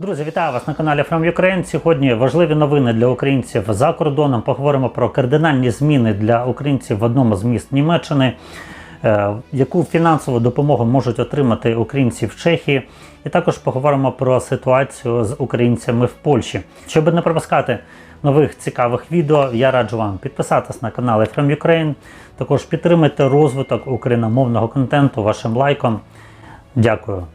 Друзі, вітаю вас на каналі From Ukraine. Сьогодні важливі новини для українців за кордоном. Поговоримо про кардинальні зміни для українців в одному з міст Німеччини, е, яку фінансову допомогу можуть отримати українці в Чехії. І також поговоримо про ситуацію з українцями в Польщі. Щоб не пропускати нових цікавих відео, я раджу вам підписатись на канали From Ukraine. Також підтримайте розвиток україномовного контенту вашим лайком. Дякую.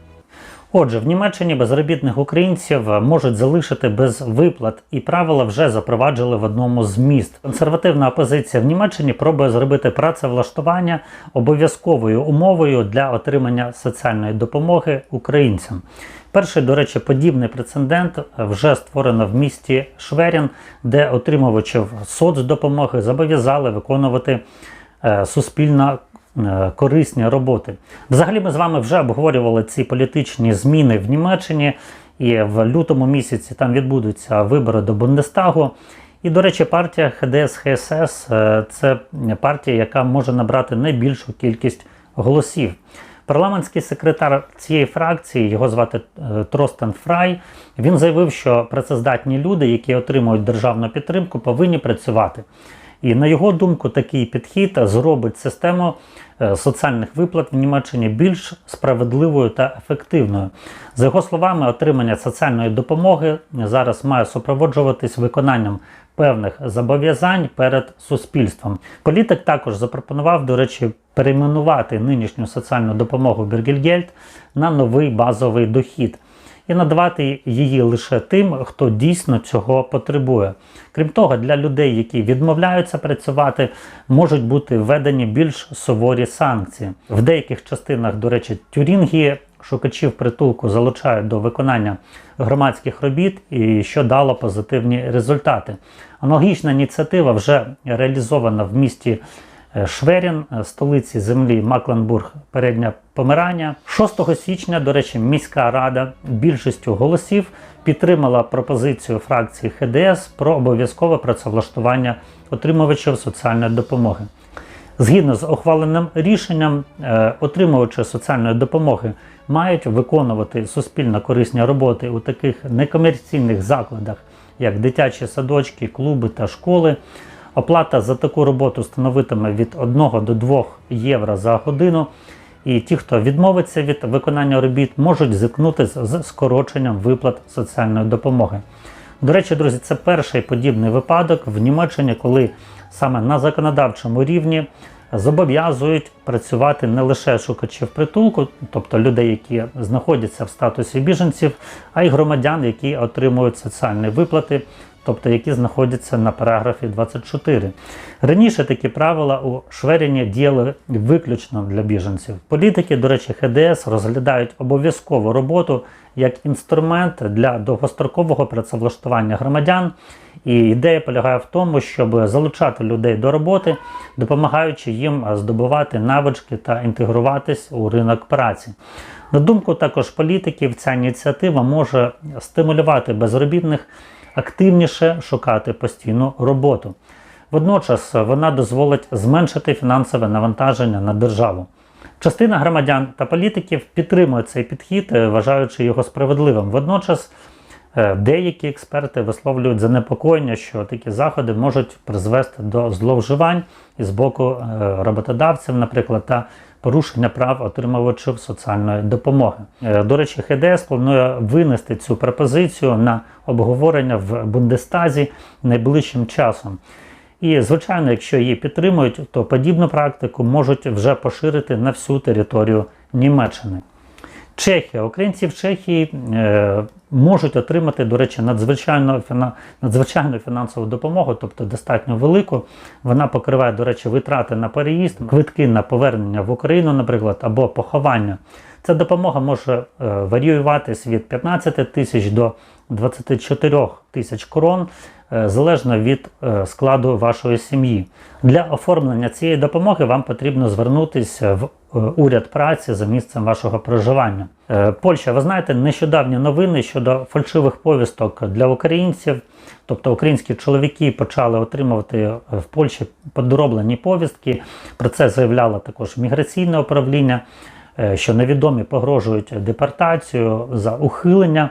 Отже, в Німеччині безробітних українців можуть залишити без виплат, і правила вже запроваджили в одному з міст. Консервативна опозиція в Німеччині пробує зробити працевлаштування обов'язковою умовою для отримання соціальної допомоги українцям. Перший, до речі, подібний прецедент вже створено в місті Шверін, де отримувачів соцдопомоги зобов'язали виконувати е, суспільно е, корисні роботи. Взагалі, ми з вами вже обговорювали ці політичні зміни в Німеччині, і в лютому місяці там відбудуться вибори до Бундестагу. І, до речі, партія ХДС ХСС е, це партія, яка може набрати найбільшу кількість голосів. Парламентський секретар цієї фракції, його звати е, Тростен Фрай, він заявив, що працездатні люди, які отримують державну підтримку, повинні працювати. І на його думку, такий підхід зробить систему е, соціальних виплат в Німеччині більш справедливою та ефективною. За його словами, отримання соціальної допомоги зараз має супроводжуватись виконанням певних зобов'язань перед суспільством. Політик також запропонував, до речі, перейменувати нинішню соціальну допомогу Бергельгельд на новий базовий дохід і надавати її лише тим, хто дійсно цього потребує. Крім того, для людей, які відмовляються працювати, можуть бути введені більш суворі санкції. В деяких частинах, до речі, Тюрінгії шукачів притулку залучають до виконання громадських робіт, і що дало позитивні результати. Аналогічна ініціатива вже реалізована в місті. Е, Шверін, е, столиці землі Макленбург, передня помирання. 6 січня, до речі, міська рада більшістю голосів підтримала пропозицію фракції ХДС про обов'язкове працевлаштування отримувачів соціальної допомоги. Згідно з ухваленим рішенням, е, отримувачі соціальної допомоги мають виконувати суспільно корисні роботи у таких некомерційних закладах, як дитячі садочки, клуби та школи. Оплата за таку роботу становитиме від 1 до 2 євро за годину. І ті, хто відмовиться від виконання робіт, можуть зіткнутися з скороченням виплат соціальної допомоги. До речі, друзі, це перший подібний випадок в Німеччині, коли саме на законодавчому рівні зобов'язують працювати не лише шукачів притулку, тобто людей, які знаходяться в статусі біженців, а й громадян, які отримують соціальні виплати тобто які знаходяться на параграфі 24. Раніше такі правила у Шверіні діяли виключно для біженців. Політики, до речі, ХДС розглядають обов'язкову роботу як інструмент для довгострокового працевлаштування громадян. І ідея полягає в тому, щоб залучати людей до роботи, допомагаючи їм здобувати навички та інтегруватись у ринок праці. На думку також політиків, ця ініціатива може стимулювати безробітних активніше шукати постійну роботу. Водночас вона дозволить зменшити фінансове навантаження на державу. Частина громадян та політиків підтримує цей підхід, вважаючи його справедливим. Водночас е, деякі експерти висловлюють занепокоєння, що такі заходи можуть призвести до зловживань із боку е, роботодавців, наприклад, та порушення прав отримувачів соціальної допомоги. Е, до речі, ХДС планує винести цю пропозицію на обговорення в Бундестазі найближчим часом. І, звичайно, якщо її підтримують, то подібну практику можуть вже поширити на всю територію Німеччини. Чехія, українці в Чехії е, можуть отримати, до речі, надзвичайну надзвичайну фінансову допомогу, тобто достатньо велику. Вона покриває, до речі, витрати на переїзд, квитки на повернення в Україну, наприклад, або поховання. Ця допомога може е, варіюватись від 15 тисяч до 24 тисяч крон, залежно від е, складу вашої сім'ї. Для оформлення цієї допомоги вам потрібно звернутися в уряд праці за місцем вашого проживання. Польща, ви знаєте, нещодавні новини щодо фальшивих повісток для українців. Тобто українські чоловіки почали отримувати в Польщі подроблені повістки. Про це заявляло також міграційне управління. Що невідомі погрожують депортацію за ухилення Е,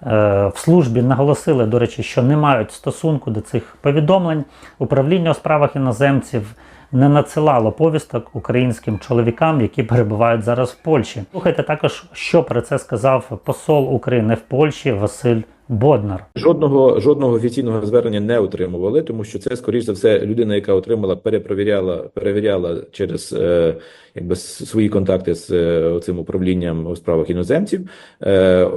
В службі наголосили, до речі, що не мають стосунку до цих повідомлень. Управління у справах іноземців не надсилало повісток українським чоловікам, які перебувають зараз в Польщі. Слухайте також, що про це сказав посол України в Польщі Василь Боднар. Жодного жодного офіційного звернення не отримували, тому що це, скоріш за все, людина, яка отримала, перепровіряла, перевіряла через е, якби свої контакти з е, цим управлінням у справах іноземців. Е,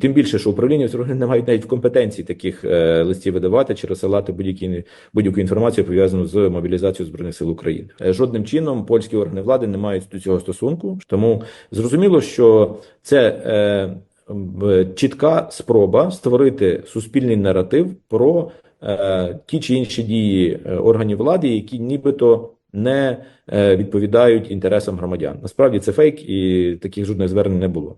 тим більше, що управління не мають навіть в компетенції таких е, листів видавати чи розсилати будь-які будь-яку інформацію пов'язану з мобілізацією збройних сил України. Е, жодним чином польські органи влади не мають до цього стосунку. Тому зрозуміло, що це. Е, чітка спроба створити суспільний наратив про е, ті чи інші дії е, органів влади, які нібито не е, відповідають інтересам громадян. Насправді це фейк, і таких жодних звернень не було.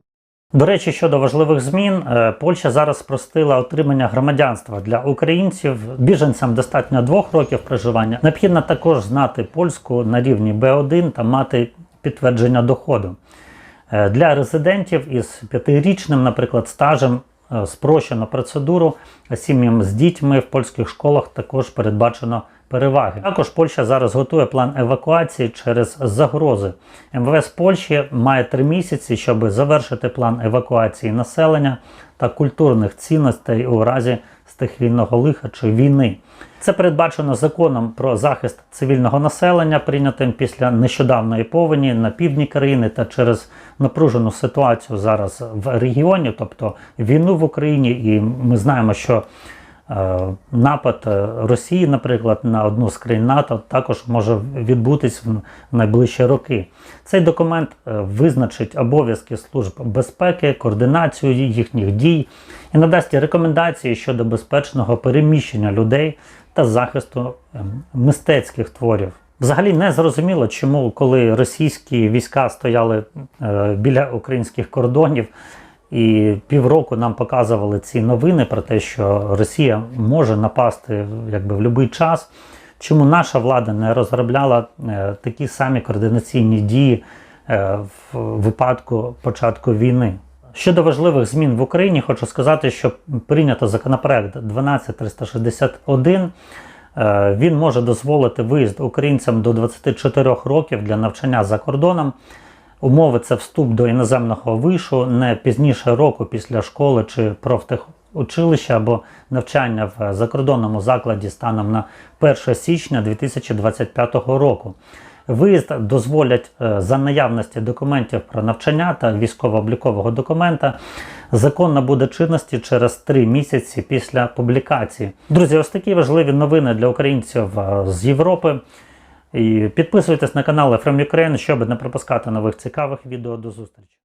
До речі, щодо важливих змін, е, Польща зараз спростила отримання громадянства для українців. Біженцям достатньо двох років проживання. Необхідно також знати польську на рівні Б1 та мати підтвердження доходу. Е, Для резидентів із п'ятирічним, наприклад, стажем е, спрощено процедуру. Сім'ям з дітьми в польських школах також передбачено переваги. Також Польща зараз готує план евакуації через загрози. МВС Польщі має три місяці, щоб завершити план евакуації населення та культурних цінностей у разі стихійного лиха чи війни. Це передбачено законом про захист цивільного населення, прийнятим після нещодавної повені на півдні країни та через напружену ситуацію зараз в регіоні, тобто війну в Україні. І ми знаємо, що напад е, Росії, наприклад, на одну з країн НАТО також може відбутись в найближчі роки. Цей документ е, визначить обов'язки служб безпеки, координацію їхніх дій і надасть рекомендації щодо безпечного переміщення людей та захисту ем, мистецьких творів. Взагалі не зрозуміло, чому, коли російські війська стояли е, біля українських кордонів, і півроку нам показували ці новини про те, що Росія може напасти якби в будь-який час. Чому наша влада не розробляла е, такі самі координаційні дії е, в випадку початку війни? Щодо важливих змін в Україні, хочу сказати, що прийнято законопроект 12361. Е, Він може дозволити виїзд українцям до 24 років для навчання за кордоном. Умови це вступ до іноземного вишу не пізніше року після школи чи профтехучилища або навчання в закордонному закладі станом на 1 січня 2025 року. Виїзд дозволять е, за наявності документів про навчання та військово-облікового документа. Закон набуде чинності через три місяці після публікації. Друзі, ось такі важливі новини для українців е, з Європи. І підписуйтесь на канал From Ukraine, щоб не пропускати нових цікавих відео. До зустрічі.